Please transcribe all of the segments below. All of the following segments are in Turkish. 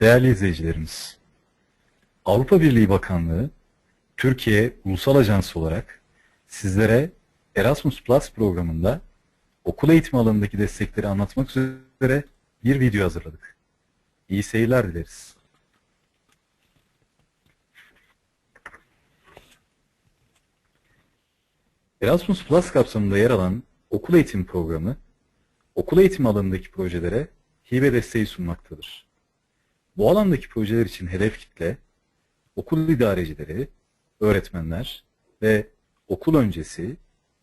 Değerli izleyicilerimiz, Avrupa Birliği Bakanlığı, Türkiye Ulusal Ajansı olarak sizlere Erasmus Plus programında okul eğitimi alanındaki destekleri anlatmak üzere bir video hazırladık. İyi seyirler dileriz. Erasmus Plus kapsamında yer alan okul eğitimi programı, okul eğitimi alanındaki projelere hibe desteği sunmaktadır. Bu alandaki projeler için hedef kitle, okul idarecileri, öğretmenler ve okul öncesi,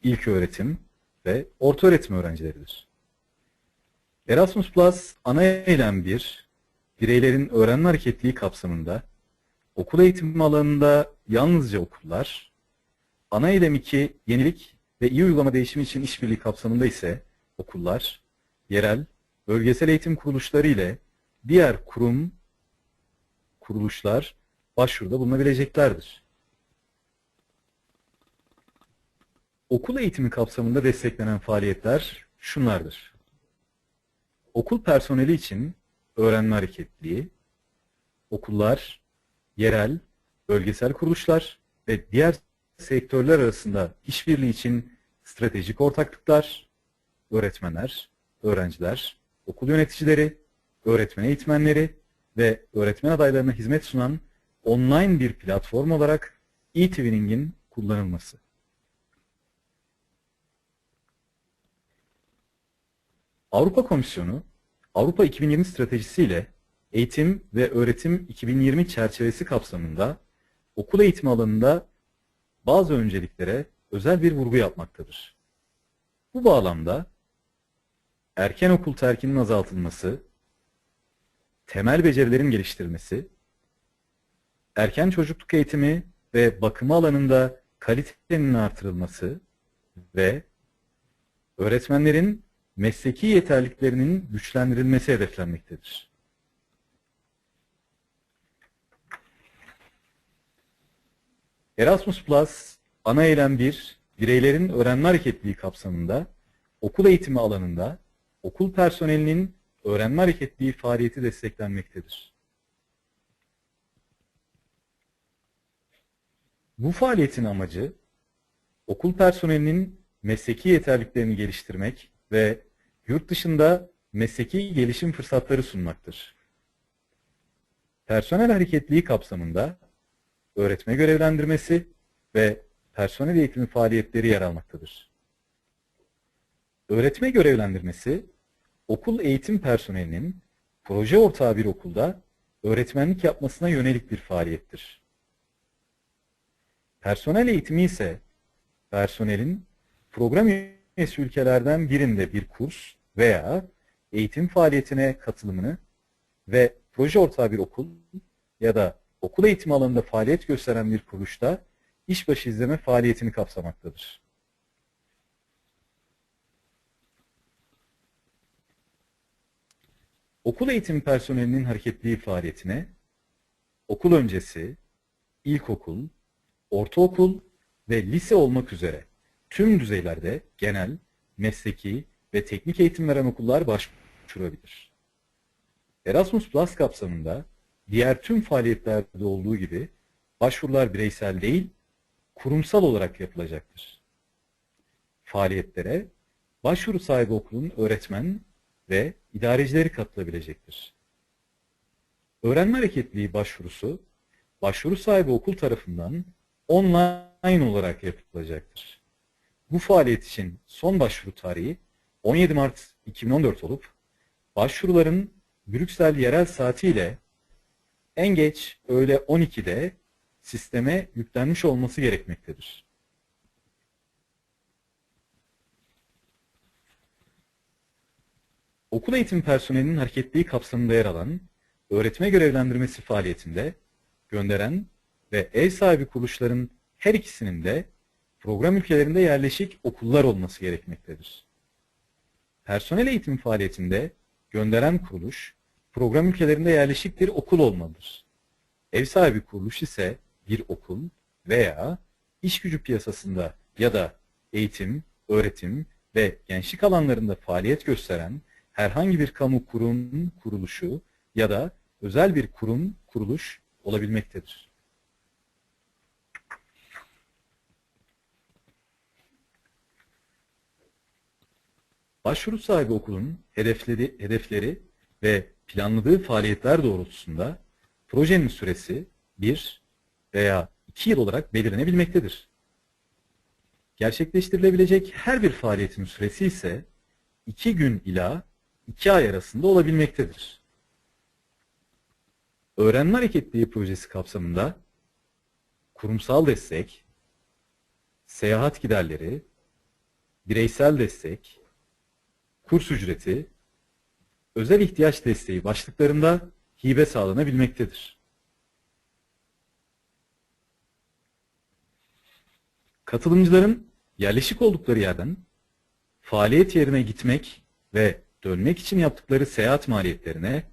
ilk öğretim ve orta öğretim öğrencileridir. Erasmus Plus ana eylem 1, bireylerin öğrenme hareketliği kapsamında okul eğitimi alanında yalnızca okullar, ana eylem 2, yenilik ve iyi uygulama değişimi için işbirliği kapsamında ise okullar, yerel, bölgesel eğitim kuruluşları ile diğer kurum, kuruluşlar başvuruda bulunabileceklerdir. Okul eğitimi kapsamında desteklenen faaliyetler şunlardır. Okul personeli için öğrenme hareketliği, okullar, yerel, bölgesel kuruluşlar ve diğer sektörler arasında işbirliği için stratejik ortaklıklar, öğretmenler, öğrenciler, okul yöneticileri, öğretmen eğitmenleri ve öğretmen adaylarına hizmet sunan online bir platform olarak e-Twinning'in kullanılması. Avrupa Komisyonu, Avrupa 2020 stratejisiyle eğitim ve öğretim 2020 çerçevesi kapsamında okul eğitimi alanında bazı önceliklere özel bir vurgu yapmaktadır. Bu bağlamda erken okul terkinin azaltılması, temel becerilerin geliştirilmesi, erken çocukluk eğitimi ve bakımı alanında kalitenin artırılması ve öğretmenlerin mesleki yeterliliklerinin güçlendirilmesi hedeflenmektedir. Erasmus Plus ana eylem 1, bireylerin öğrenme hareketliği kapsamında okul eğitimi alanında okul personelinin öğrenme hareketliği faaliyeti desteklenmektedir. Bu faaliyetin amacı okul personelinin mesleki yeterliliklerini geliştirmek ve yurt dışında mesleki gelişim fırsatları sunmaktır. Personel hareketliği kapsamında öğretme görevlendirmesi ve personel eğitimi faaliyetleri yer almaktadır. Öğretme görevlendirmesi, okul eğitim personelinin proje ortağı bir okulda öğretmenlik yapmasına yönelik bir faaliyettir. Personel eğitimi ise personelin program üyesi ülkelerden birinde bir kurs veya eğitim faaliyetine katılımını ve proje ortağı bir okul ya da okul eğitimi alanında faaliyet gösteren bir kuruluşta işbaşı izleme faaliyetini kapsamaktadır. Okul eğitimi personelinin hareketliği faaliyetine okul öncesi, ilkokul, ortaokul ve lise olmak üzere tüm düzeylerde genel, mesleki ve teknik eğitim veren okullar başvurabilir. Erasmus Plus kapsamında diğer tüm faaliyetlerde olduğu gibi başvurular bireysel değil, kurumsal olarak yapılacaktır. Faaliyetlere başvuru sahibi okulun öğretmen ve idarecileri katılabilecektir. Öğrenme hareketliği başvurusu, başvuru sahibi okul tarafından online olarak yapılacaktır. Bu faaliyet için son başvuru tarihi 17 Mart 2014 olup, başvuruların Brüksel yerel saatiyle en geç öğle 12'de sisteme yüklenmiş olması gerekmektedir. Okul eğitim personelinin hareketliği kapsamında yer alan öğretme görevlendirmesi faaliyetinde gönderen ve ev sahibi kuruluşların her ikisinin de program ülkelerinde yerleşik okullar olması gerekmektedir. Personel eğitim faaliyetinde gönderen kuruluş program ülkelerinde yerleşik bir okul olmalıdır. Ev sahibi kuruluş ise bir okul veya iş gücü piyasasında ya da eğitim, öğretim ve gençlik alanlarında faaliyet gösteren herhangi bir kamu kurum, kuruluşu ya da özel bir kurum, kuruluş olabilmektedir. Başvuru sahibi okulun hedefleri, hedefleri ve planladığı faaliyetler doğrultusunda projenin süresi 1 veya 2 yıl olarak belirlenebilmektedir. Gerçekleştirilebilecek her bir faaliyetin süresi ise 2 gün ila 2 ay arasında olabilmektedir. Öğrenme Hareketliği projesi kapsamında kurumsal destek, seyahat giderleri, bireysel destek, kurs ücreti, özel ihtiyaç desteği başlıklarında hibe sağlanabilmektedir. Katılımcıların yerleşik oldukları yerden faaliyet yerine gitmek ve dönmek için yaptıkları seyahat maliyetlerine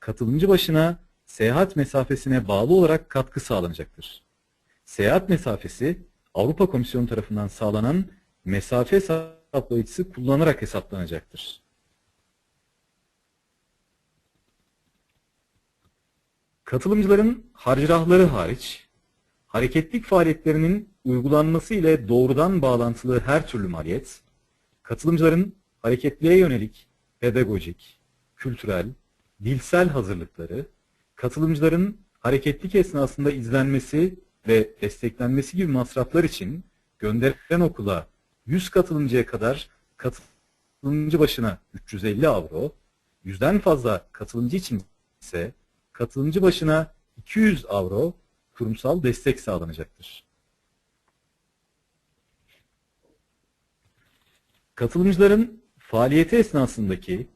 katılımcı başına seyahat mesafesine bağlı olarak katkı sağlanacaktır. Seyahat mesafesi Avrupa Komisyonu tarafından sağlanan mesafe hesaplayıcısı kullanılarak hesaplanacaktır. Katılımcıların harcırahları hariç, hareketlik faaliyetlerinin uygulanması ile doğrudan bağlantılı her türlü maliyet, katılımcıların hareketliğe yönelik pedagojik, kültürel, dilsel hazırlıkları, katılımcıların hareketlik esnasında izlenmesi ve desteklenmesi gibi masraflar için gönderilen okula 100 katılımcıya kadar katılımcı başına 350 avro, 100'den fazla katılımcı için ise katılımcı başına 200 avro kurumsal destek sağlanacaktır. Katılımcıların faaliyeti esnasındaki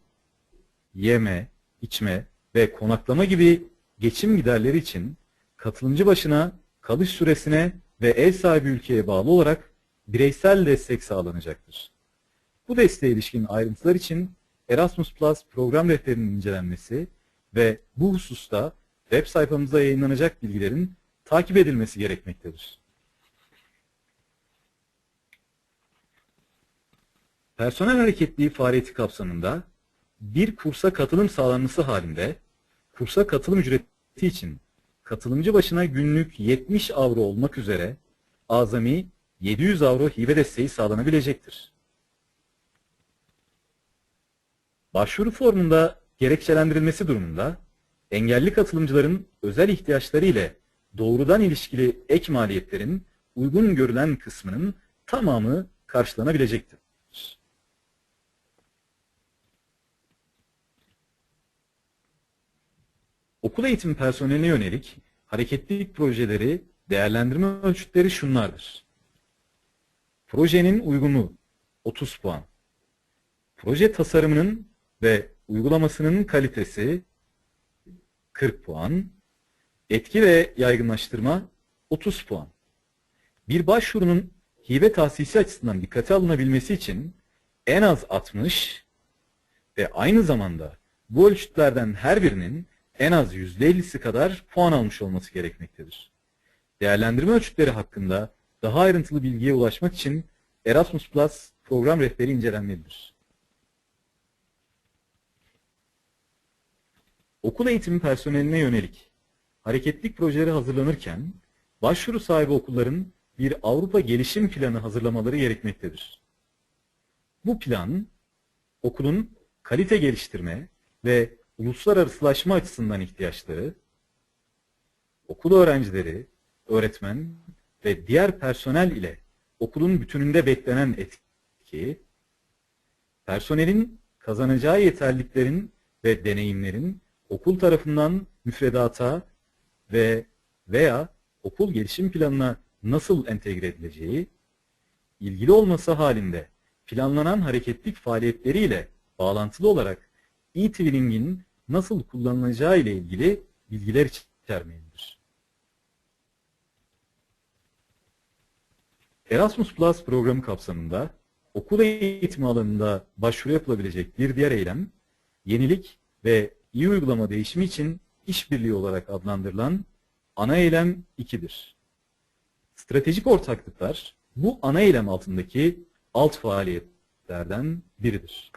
yeme, içme ve konaklama gibi geçim giderleri için katılımcı başına kalış süresine ve ev sahibi ülkeye bağlı olarak bireysel destek sağlanacaktır. Bu desteğe ilişkin ayrıntılar için Erasmus Plus program rehberinin incelenmesi ve bu hususta web sayfamızda yayınlanacak bilgilerin takip edilmesi gerekmektedir. Personel hareketliği faaliyeti kapsamında bir kursa katılım sağlanması halinde kursa katılım ücreti için katılımcı başına günlük 70 avro olmak üzere azami 700 avro hibe desteği sağlanabilecektir. Başvuru formunda gerekçelendirilmesi durumunda engelli katılımcıların özel ihtiyaçları ile doğrudan ilişkili ek maliyetlerin uygun görülen kısmının tamamı karşılanabilecektir. Okul eğitim personeline yönelik hareketlilik projeleri değerlendirme ölçütleri şunlardır. Projenin uygunluğu 30 puan. Proje tasarımının ve uygulamasının kalitesi 40 puan. Etki ve yaygınlaştırma 30 puan. Bir başvurunun hibe tahsisi açısından dikkate alınabilmesi için en az 60 ve aynı zamanda bu ölçütlerden her birinin en az %50'si kadar puan almış olması gerekmektedir. Değerlendirme ölçütleri hakkında daha ayrıntılı bilgiye ulaşmak için Erasmus Plus program rehberi incelenmelidir. Okul eğitimi personeline yönelik hareketlik projeleri hazırlanırken başvuru sahibi okulların bir Avrupa gelişim planı hazırlamaları gerekmektedir. Bu plan okulun kalite geliştirme ve uluslararasılaşma açısından ihtiyaçları, okul öğrencileri, öğretmen ve diğer personel ile okulun bütününde beklenen etki, personelin kazanacağı yeterliliklerin ve deneyimlerin okul tarafından müfredata ve veya okul gelişim planına nasıl entegre edileceği, ilgili olması halinde planlanan hareketlik faaliyetleriyle bağlantılı olarak e-twinning'in nasıl kullanılacağı ile ilgili bilgiler içermelidir. Erasmus Plus programı kapsamında okul eğitimi alanında başvuru yapılabilecek bir diğer eylem, yenilik ve iyi uygulama değişimi için işbirliği olarak adlandırılan ana eylem 2'dir. Stratejik ortaklıklar bu ana eylem altındaki alt faaliyetlerden biridir.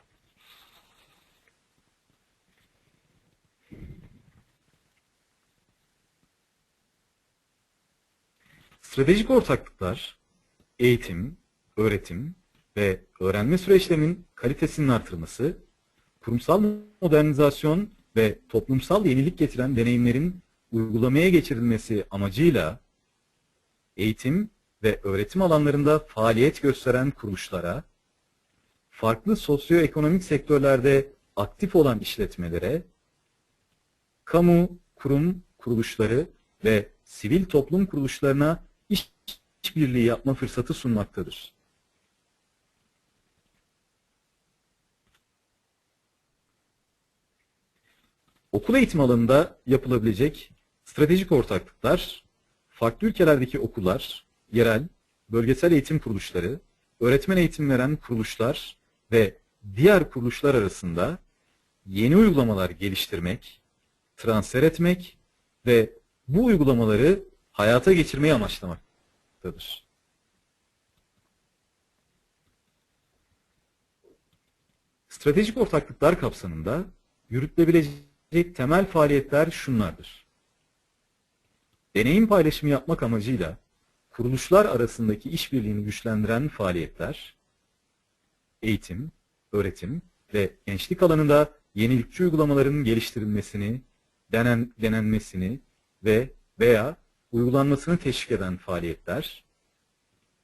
Stratejik ortaklıklar, eğitim, öğretim ve öğrenme süreçlerinin kalitesinin artırılması, kurumsal modernizasyon ve toplumsal yenilik getiren deneyimlerin uygulamaya geçirilmesi amacıyla eğitim ve öğretim alanlarında faaliyet gösteren kuruluşlara, farklı sosyoekonomik sektörlerde aktif olan işletmelere, kamu, kurum, kuruluşları ve sivil toplum kuruluşlarına işbirliği yapma fırsatı sunmaktadır. Okul eğitim alanında yapılabilecek stratejik ortaklıklar, farklı ülkelerdeki okullar, yerel, bölgesel eğitim kuruluşları, öğretmen eğitim veren kuruluşlar ve diğer kuruluşlar arasında yeni uygulamalar geliştirmek, transfer etmek ve bu uygulamaları hayata geçirmeyi amaçlamaktadır. Stratejik ortaklıklar kapsamında yürütülebilecek temel faaliyetler şunlardır. Deneyim paylaşımı yapmak amacıyla kuruluşlar arasındaki işbirliğini güçlendiren faaliyetler, eğitim, öğretim ve gençlik alanında yenilikçi uygulamaların geliştirilmesini, denen, denenmesini ve veya uygulanmasını teşvik eden faaliyetler,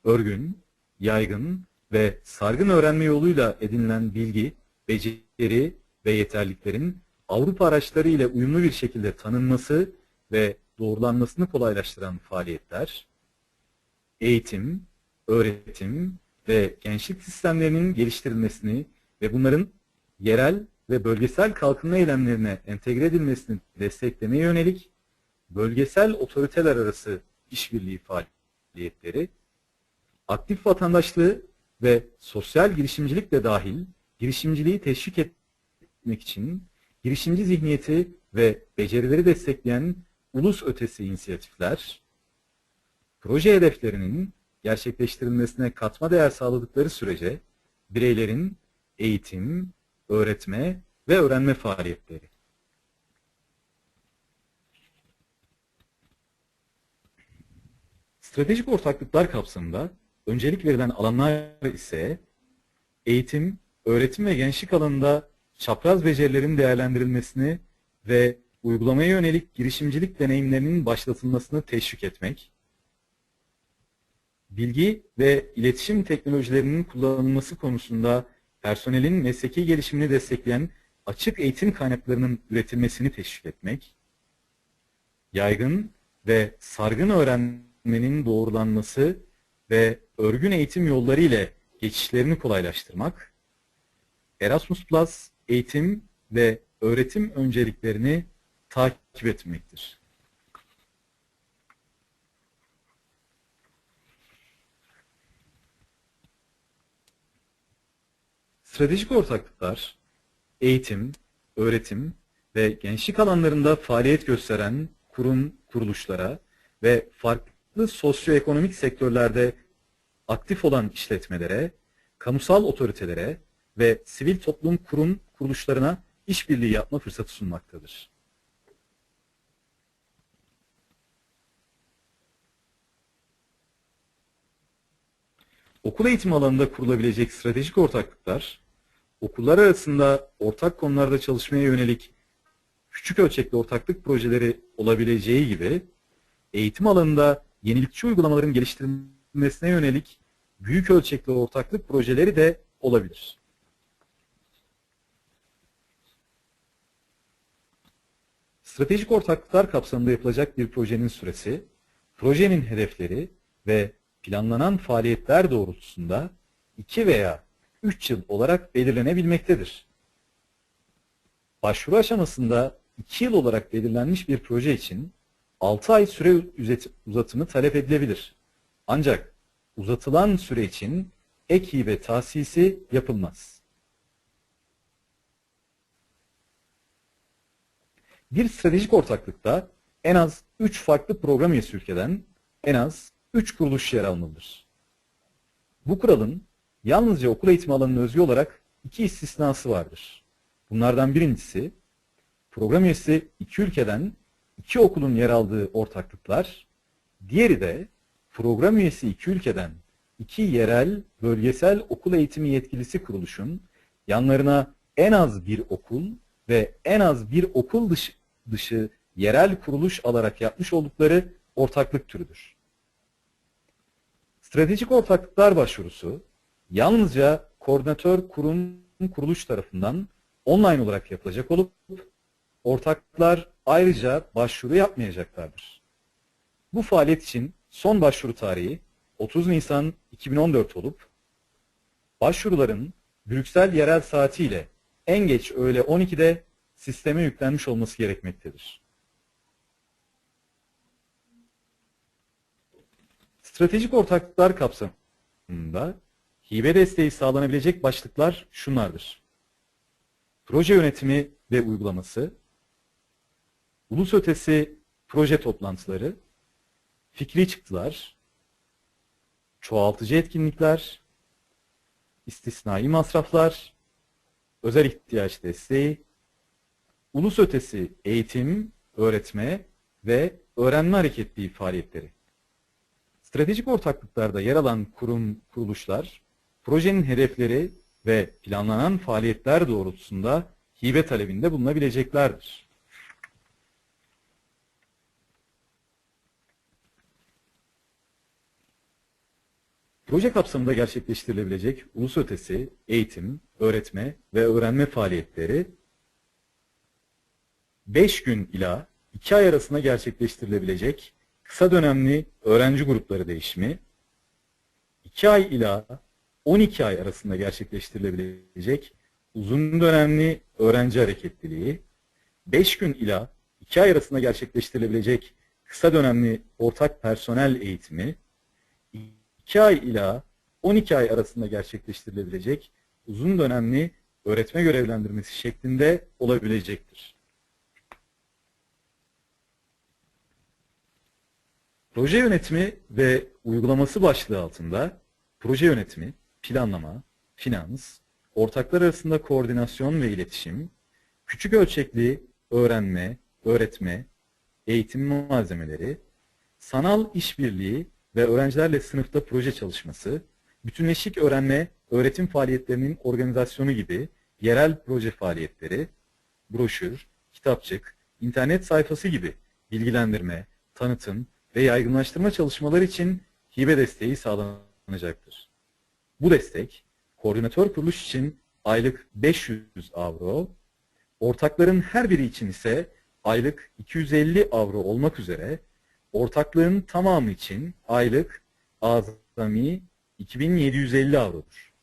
örgün, yaygın ve sargın öğrenme yoluyla edinilen bilgi, beceri ve yeterliklerin Avrupa araçları ile uyumlu bir şekilde tanınması ve doğrulanmasını kolaylaştıran faaliyetler, eğitim, öğretim ve gençlik sistemlerinin geliştirilmesini ve bunların yerel ve bölgesel kalkınma eylemlerine entegre edilmesini desteklemeye yönelik bölgesel otoriteler arası işbirliği faaliyetleri, aktif vatandaşlığı ve sosyal girişimcilik de dahil girişimciliği teşvik etmek için girişimci zihniyeti ve becerileri destekleyen ulus ötesi inisiyatifler, proje hedeflerinin gerçekleştirilmesine katma değer sağladıkları sürece bireylerin eğitim, öğretme ve öğrenme faaliyetleri. Stratejik ortaklıklar kapsamında öncelik verilen alanlar ise eğitim, öğretim ve gençlik alanında çapraz becerilerin değerlendirilmesini ve uygulamaya yönelik girişimcilik deneyimlerinin başlatılmasını teşvik etmek, bilgi ve iletişim teknolojilerinin kullanılması konusunda personelin mesleki gelişimini destekleyen açık eğitim kaynaklarının üretilmesini teşvik etmek, yaygın ve sargın öğrenmenin doğrulanması ve örgün eğitim yolları ile geçişlerini kolaylaştırmak, Erasmus Plus eğitim ve öğretim önceliklerini takip etmektir. Stratejik ortaklıklar, eğitim, öğretim ve gençlik alanlarında faaliyet gösteren kurum, kuruluşlara ve farklı sosyoekonomik sektörlerde aktif olan işletmelere, kamusal otoritelere ve sivil toplum kurum kuruluşlarına işbirliği yapma fırsatı sunmaktadır. Okul eğitimi alanında kurulabilecek stratejik ortaklıklar, okullar arasında ortak konularda çalışmaya yönelik küçük ölçekli ortaklık projeleri olabileceği gibi, eğitim alanında yenilikçi uygulamaların geliştirilmesine yönelik büyük ölçekli ortaklık projeleri de olabilir. Stratejik ortaklıklar kapsamında yapılacak bir projenin süresi, projenin hedefleri ve planlanan faaliyetler doğrultusunda 2 veya 3 yıl olarak belirlenebilmektedir. Başvuru aşamasında 2 yıl olarak belirlenmiş bir proje için 6 ay süre uzatımı talep edilebilir. Ancak uzatılan süre için ek hibe tahsisi yapılmaz. Bir stratejik ortaklıkta en az 3 farklı program üyesi ülkeden en az 3 kuruluş yer almalıdır. Bu kuralın yalnızca okul eğitimi alanına özgü olarak iki istisnası vardır. Bunlardan birincisi program üyesi iki ülkeden iki okulun yer aldığı ortaklıklar, diğeri de program üyesi iki ülkeden iki yerel, bölgesel okul eğitimi yetkilisi kuruluşun yanlarına en az bir okul ve en az bir okul dışı, dışı yerel kuruluş alarak yapmış oldukları ortaklık türüdür. Stratejik ortaklıklar başvurusu yalnızca koordinatör kurum kuruluş tarafından online olarak yapılacak olup ortaklar ayrıca başvuru yapmayacaklardır. Bu faaliyet için son başvuru tarihi 30 Nisan 2014 olup başvuruların Brüksel yerel saatiyle en geç öğle 12'de sisteme yüklenmiş olması gerekmektedir. Stratejik ortaklıklar kapsamında hibe desteği sağlanabilecek başlıklar şunlardır. Proje yönetimi ve uygulaması, ulus ötesi proje toplantıları, fikri çıktılar, çoğaltıcı etkinlikler, istisnai masraflar, özel ihtiyaç desteği, ulus ötesi eğitim, öğretme ve öğrenme hareketliği faaliyetleri. Stratejik ortaklıklarda yer alan kurum, kuruluşlar, projenin hedefleri ve planlanan faaliyetler doğrultusunda hibe talebinde bulunabileceklerdir. Proje kapsamında gerçekleştirilebilecek ulus ötesi eğitim, öğretme ve öğrenme faaliyetleri 5 gün ila 2 ay arasında gerçekleştirilebilecek kısa dönemli öğrenci grupları değişimi, 2 ay ila 12 ay arasında gerçekleştirilebilecek uzun dönemli öğrenci hareketliliği, 5 gün ila 2 ay arasında gerçekleştirilebilecek kısa dönemli ortak personel eğitimi, 2 ay ila 12 ay arasında gerçekleştirilebilecek uzun dönemli öğretme görevlendirmesi şeklinde olabilecektir. Proje yönetimi ve uygulaması başlığı altında proje yönetimi, planlama, finans, ortaklar arasında koordinasyon ve iletişim, küçük ölçekli öğrenme, öğretme, eğitim malzemeleri, sanal işbirliği ve öğrencilerle sınıfta proje çalışması, bütünleşik öğrenme, öğretim faaliyetlerinin organizasyonu gibi yerel proje faaliyetleri, broşür, kitapçık, internet sayfası gibi bilgilendirme, tanıtım ve yaygınlaştırma çalışmaları için hibe desteği sağlanacaktır. Bu destek, koordinatör kuruluş için aylık 500 avro, ortakların her biri için ise aylık 250 avro olmak üzere ortaklığın tamamı için aylık azami 2750 avrodur.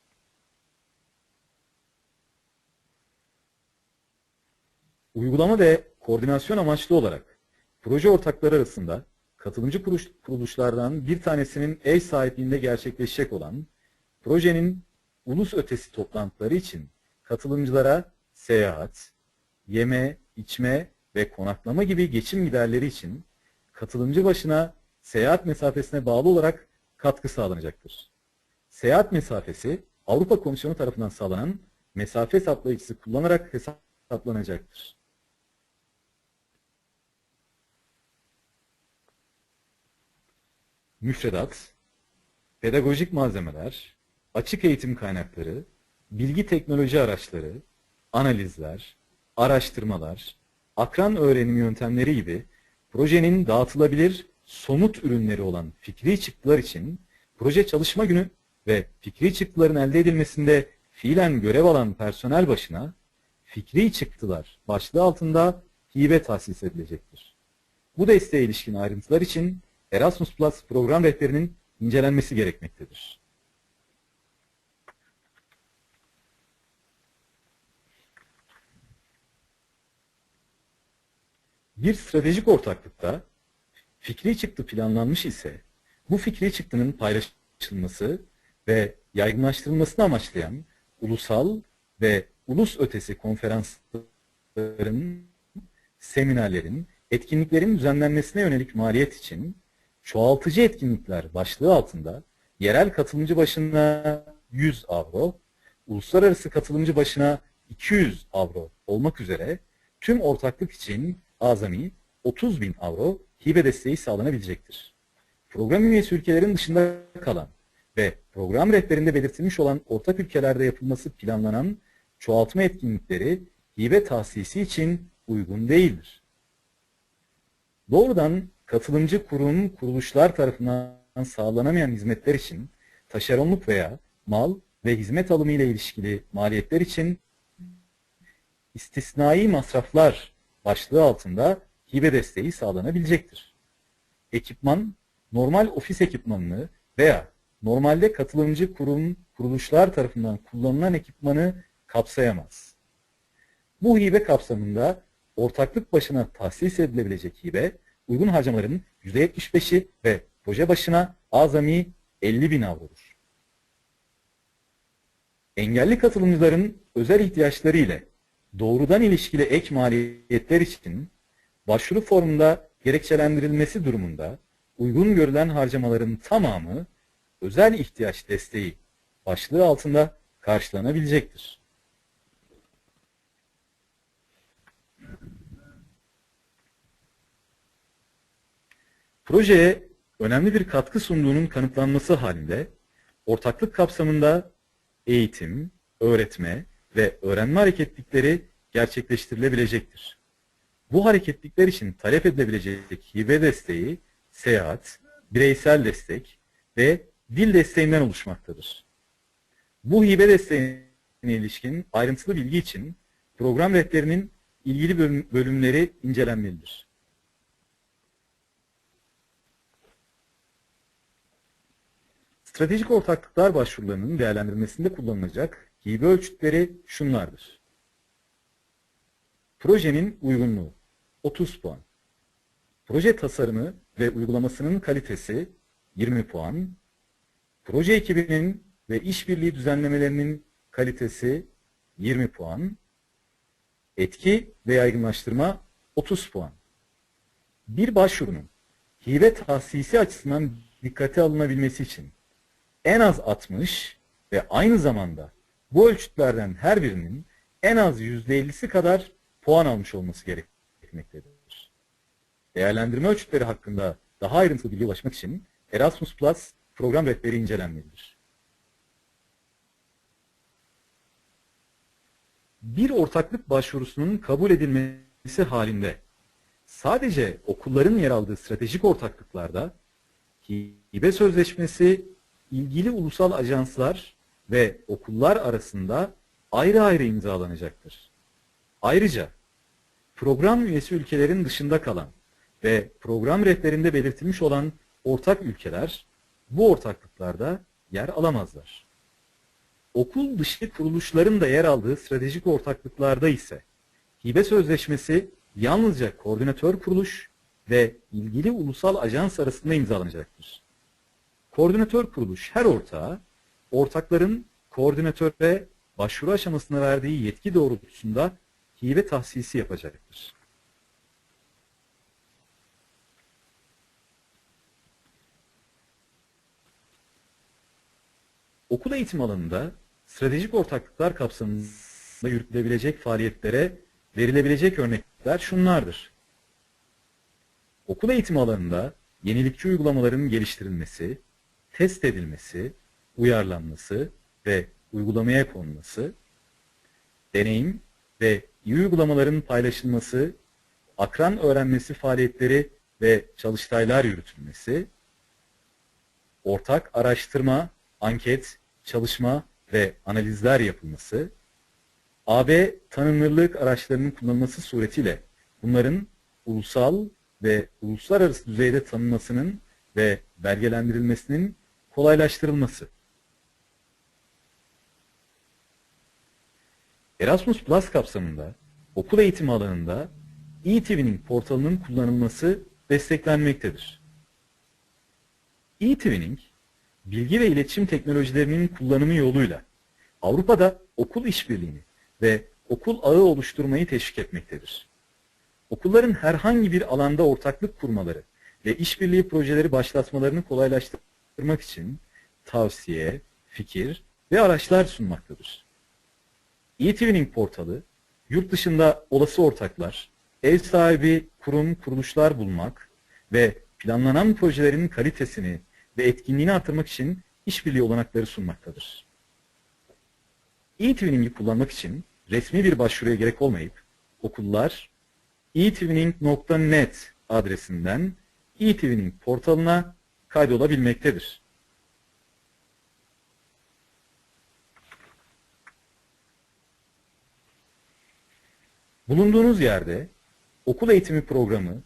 Uygulama ve koordinasyon amaçlı olarak proje ortakları arasında katılımcı kuruluşlardan bir tanesinin ev sahipliğinde gerçekleşecek olan projenin ulus ötesi toplantıları için katılımcılara seyahat, yeme, içme ve konaklama gibi geçim giderleri için katılımcı başına seyahat mesafesine bağlı olarak katkı sağlanacaktır. Seyahat mesafesi Avrupa Komisyonu tarafından sağlanan mesafe hesaplayıcısı kullanarak hesaplanacaktır. Müfredat, pedagojik malzemeler, açık eğitim kaynakları, bilgi teknoloji araçları, analizler, araştırmalar, akran öğrenim yöntemleri gibi projenin dağıtılabilir somut ürünleri olan fikri çıktılar için proje çalışma günü ve fikri çıktıların elde edilmesinde fiilen görev alan personel başına fikri çıktılar başlığı altında hibe tahsis edilecektir. Bu desteğe ilişkin ayrıntılar için Erasmus Plus program rehberinin incelenmesi gerekmektedir. Bir stratejik ortaklıkta fikri çıktı planlanmış ise bu fikri çıktının paylaşılması ve yaygınlaştırılmasını amaçlayan ulusal ve ulus ötesi konferansların, seminerlerin, etkinliklerin düzenlenmesine yönelik maliyet için çoğaltıcı etkinlikler başlığı altında yerel katılımcı başına 100 avro, uluslararası katılımcı başına 200 avro olmak üzere tüm ortaklık için azami 30 bin avro hibe desteği sağlanabilecektir. program üyesi ülkelerin dışında kalan ve program rehberinde belirtilmiş olan ortak ülkelerde yapılması planlanan çoğaltma etkinlikleri hibe tahsisi için uygun değildir. Doğrudan katılımcı kurum, kuruluşlar tarafından sağlanamayan hizmetler için taşeronluk veya mal ve hizmet alımı ile ilişkili maliyetler için istisnai masraflar başlığı altında hibe desteği sağlanabilecektir. Ekipman, normal ofis ekipmanını veya normalde katılımcı kurum, kuruluşlar tarafından kullanılan ekipmanı kapsayamaz. Bu hibe kapsamında ortaklık başına tahsis edilebilecek hibe, uygun harcamaların %75'i ve proje başına azami 50 bin avrodur. Engelli katılımcıların özel ihtiyaçları ile doğrudan ilişkili ek maliyetler için başvuru formunda gerekçelendirilmesi durumunda uygun görülen harcamaların tamamı özel ihtiyaç desteği başlığı altında karşılanabilecektir. Projeye önemli bir katkı sunduğunun kanıtlanması halinde ortaklık kapsamında eğitim, öğretme ve öğrenme hareketlikleri gerçekleştirilebilecektir. Bu hareketlikler için talep edilebilecek hibe desteği, seyahat, bireysel destek ve dil desteğinden oluşmaktadır. Bu hibe desteğine ilişkin ayrıntılı bilgi için program rehberinin ilgili bölüm, bölümleri incelenmelidir. Stratejik ortaklıklar başvurularının değerlendirmesinde kullanılacak hibe ölçütleri şunlardır. Projenin uygunluğu 30 puan. Proje tasarımı ve uygulamasının kalitesi 20 puan. Proje ekibinin ve işbirliği düzenlemelerinin kalitesi 20 puan. Etki ve yaygınlaştırma 30 puan. Bir başvurunun hibe tahsisi açısından dikkate alınabilmesi için en az 60 ve aynı zamanda bu ölçütlerden her birinin en az %50'si kadar puan almış olması gerekmektedir. Değerlendirme ölçütleri hakkında daha ayrıntılı bilgi ulaşmak için Erasmus Plus program rehberi incelenmelidir. Bir ortaklık başvurusunun kabul edilmesi halinde sadece okulların yer aldığı stratejik ortaklıklarda hibe sözleşmesi ilgili ulusal ajanslar ve okullar arasında ayrı ayrı imzalanacaktır. Ayrıca program üyesi ülkelerin dışında kalan ve program rehberinde belirtilmiş olan ortak ülkeler bu ortaklıklarda yer alamazlar. Okul dışı kuruluşların da yer aldığı stratejik ortaklıklarda ise hibe sözleşmesi yalnızca koordinatör kuruluş ve ilgili ulusal ajans arasında imzalanacaktır. Koordinatör kuruluş her ortağı, ortakların koordinatöre başvuru aşamasına verdiği yetki doğrultusunda hibe tahsisi yapacaktır. Okul eğitim alanında stratejik ortaklıklar kapsamında yürütülebilecek faaliyetlere verilebilecek örnekler şunlardır. Okul eğitim alanında yenilikçi uygulamaların geliştirilmesi, test edilmesi, uyarlanması ve uygulamaya konulması, deneyim ve iyi uygulamaların paylaşılması, akran öğrenmesi faaliyetleri ve çalıştaylar yürütülmesi, ortak araştırma, anket, çalışma ve analizler yapılması, AB tanınırlık araçlarının kullanılması suretiyle bunların ulusal ve uluslararası düzeyde tanınmasının ve belgelendirilmesinin kolaylaştırılması. Erasmus Plus kapsamında okul eğitimi alanında e-Twinning portalının kullanılması desteklenmektedir. E-Twinning, bilgi ve iletişim teknolojilerinin kullanımı yoluyla Avrupa'da okul işbirliğini ve okul ağı oluşturmayı teşvik etmektedir. Okulların herhangi bir alanda ortaklık kurmaları ve işbirliği projeleri başlatmalarını kolaylaştırmak için tavsiye, fikir ve araçlar sunmaktadır. E-Twinning portalı, yurt dışında olası ortaklar, ev sahibi kurum, kuruluşlar bulmak ve planlanan projelerin kalitesini ve etkinliğini artırmak için işbirliği olanakları sunmaktadır. e-Twinning'i kullanmak için resmi bir başvuruya gerek olmayıp okullar etwinning.net adresinden e-Twinning portalına kaydolabilmektedir. Bulunduğunuz yerde okul eğitimi programı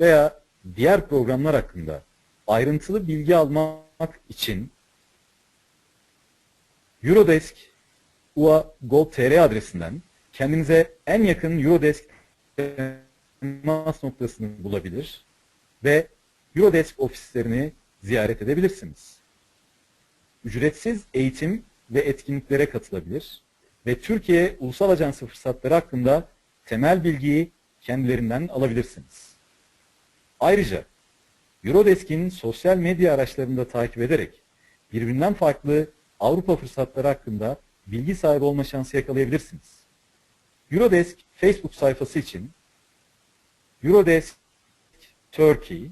veya diğer programlar hakkında ayrıntılı bilgi almak için Eurodesk UA Gold.tr adresinden kendinize en yakın Eurodesk temas noktasını bulabilir ve Eurodesk ofislerini ziyaret edebilirsiniz. Ücretsiz eğitim ve etkinliklere katılabilir ve Türkiye Ulusal Ajansı fırsatları hakkında temel bilgiyi kendilerinden alabilirsiniz. Ayrıca Eurodesk'in sosyal medya araçlarında takip ederek birbirinden farklı Avrupa fırsatları hakkında bilgi sahibi olma şansı yakalayabilirsiniz. Eurodesk Facebook sayfası için Eurodesk Turkey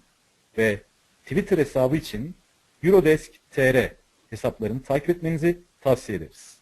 ve Twitter hesabı için Eurodesk TR hesaplarını takip etmenizi tavsiye ederiz.